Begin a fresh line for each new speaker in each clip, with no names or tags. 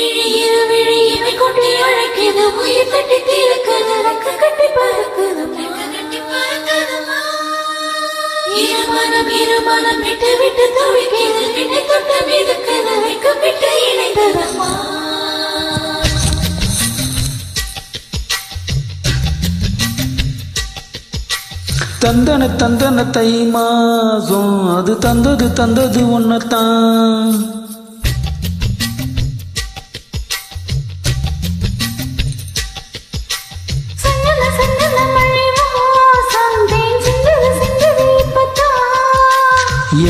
விழி இரு விழி இமை கொட்டி அழைக்குது உயிர் தட்டி தீர்க்குது ரெக்க கட்டி பறக்குது விட்டு விட்டு துடிக்குது விட்டு இணைந்ததம்மா
தந்தன தந்தன தை மாசம் அது தந்தது தந்தது ஒன்னத்தான்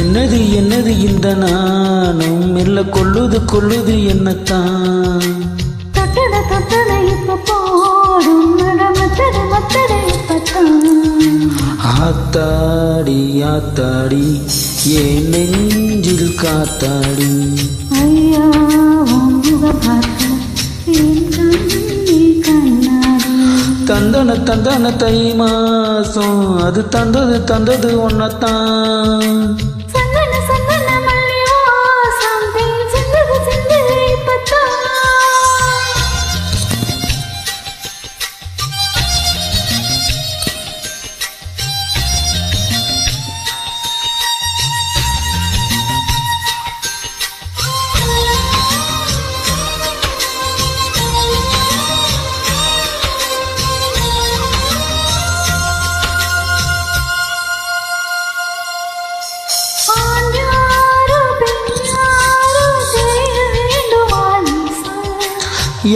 என்னது என்னது இந்த நானும் மெல்ல கொள்ளுது கொள்ளுது என்னத்தான்?
தொட்டத தொட்டத இப்ப போடும் மட மத்தத மத்தத இப்பத்தான்.
ஆத்தாடி ஆத்தாடி ஏன் நெஞ்சில் காத்தாடி.
ஐயா
தந்தன தந்தன தை மாசம் அது தந்தது தந்தது ஒன்னத்தான்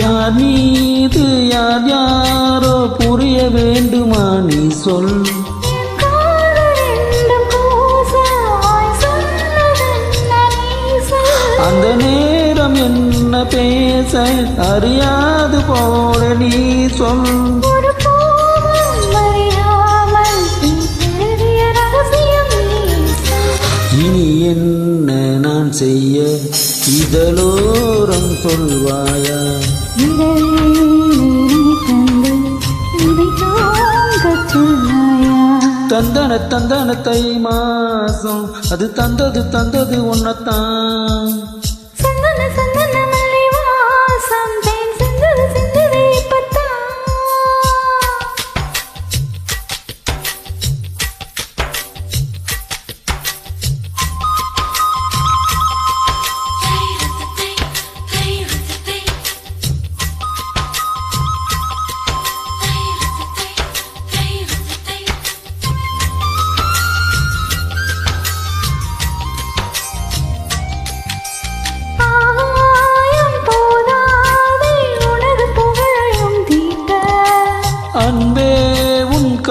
யார் மீது யார் யாரோ புரிய வேண்டுமா நீ சொல். அந்த நேரம் என்ன பேச அறியாது போல நீ சொல். இனி என்ன நான் செய்ய? இதழோரம் சொல்வாயா? தந்தன தந்தன தை மாசம். அது தந்தது தந்தது உன்னத்தான்.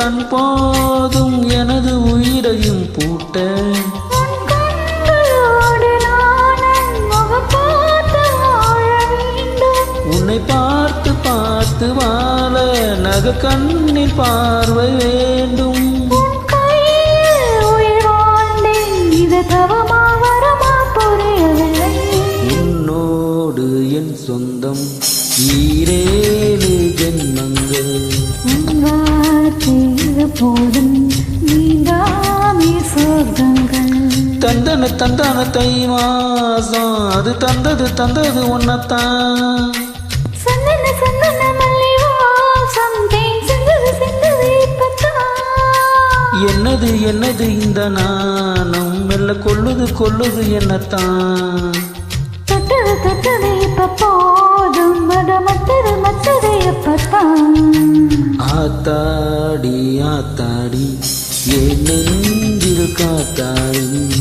உன் கண் போதும் எனது உயிரையும் பூட்ட. உன்னை பார்த்து பார்த்து வாழ நக கண்ணில் பார்வை வேண்டும். தை மாசம் அது தந்தது தந்தது உன்னத்தான். என்னது என்னது இந்த நாணம்? மெல்ல கொள்ளுது கொள்ளுது என்னத்தான்.
தொட்டது தொட்டது இப்ப போதும் மத்தது மத்தது எப்பத்தான்
ஆத்தாடி ஆத்தாடி என் நெஞ்சில் காத்தாடி.